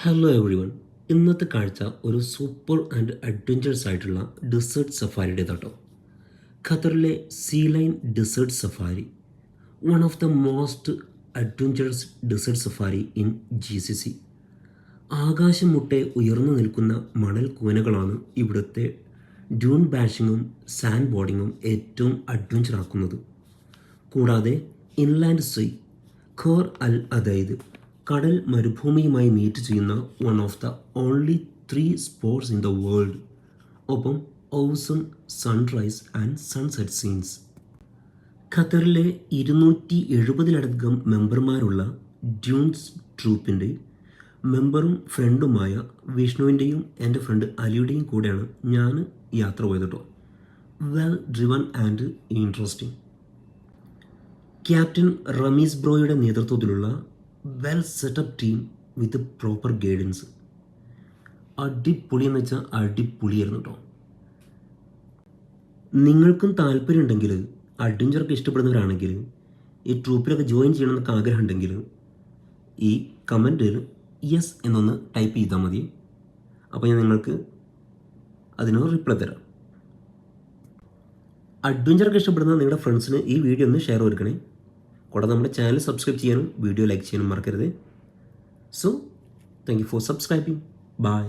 Hello every one ഇന്നത്തെ കാഴ്ച ഒരു സൂപ്പർ ആൻഡ് അഡ്വഞ്ചറസ് ആയിട്ടുള്ള ഡെസേർട്ട് സഫാരിയുടെ കേട്ടോ ഖത്തറിലെ sea line desert safari one of the most adventurous desert safari in G C C ആകാശം മുട്ടെ ഉയർന്നു നിൽക്കുന്ന മണൽ കൂനകളാണ് ഇവിടുത്തെ ഡ്യൂൺ ബാഷിങ്ങും സാൻഡ് ബോർഡിങ്ങും ഏറ്റവും അഡ്വഞ്ചർ ആക്കുന്നത്. കൂടാതെ ഇൻലാൻഡ് സീ ഖോർ അൽ അതായത് കടൽ മരുഭൂമിയുമായി മീറ്റ് ചെയ്യുന്ന one of the only three sports in the world ഒപ്പം awesome sunrise and sunset scenes ഖത്തറിലെ ഇരുന്നൂറ്റി എഴുപതിലധികം മെമ്പർമാരുള്ള ഡ്യൂൺസ് ട്രൂപ്പിന്റെ മെമ്പറും ഫ്രണ്ടുമായ വിഷ്ണുവിന്റെയും എന്റെ ഫ്രണ്ട് അലിയുടെയും കൂടെയാണ് ഞാൻ യാത്ര പോയത് കേട്ടോ well driven and interesting captain Rameez ബ്രോയുടെ നേതൃത്വത്തിലുള്ള well setup team with proper guidance അടിപൊളി എന്ന് വെച്ചാൽ അടിപൊളിയായിരുന്നു കേട്ടോ നിങ്ങൾക്കും താല്പര്യമുണ്ടെങ്കിൽ അഡ്വഞ്ചറൊക്കെ ഇഷ്ടപ്പെടുന്നവരാണെങ്കിൽ ഈ ട്രൂപ്പിലൊക്കെ ജോയിൻ ചെയ്യണമെന്നൊക്കെ ആഗ്രഹമുണ്ടെങ്കിൽ ഈ കമന്റിൽ യെസ് എന്നൊന്ന് ടൈപ്പ് ചെയ്താൽ മതി. അപ്പോൾ ഞാൻ നിങ്ങൾക്ക് അതിനൊരു റിപ്ലൈ തരാം. അഡ്വഞ്ചറൊക്കെ ഇഷ്ടപ്പെടുന്ന നിങ്ങളുടെ ഫ്രണ്ട്സിന് ഈ വീഡിയോ ഒന്ന് ഷെയർ കൊടുക്കണേ. കൂടാതെ നമ്മുടെ ചാനൽ സബ്സ്ക്രൈബ് ചെയ്യാനും വീഡിയോ ലൈക്ക് ചെയ്യാനും മറക്കരുത്. So thank you for subscribing bye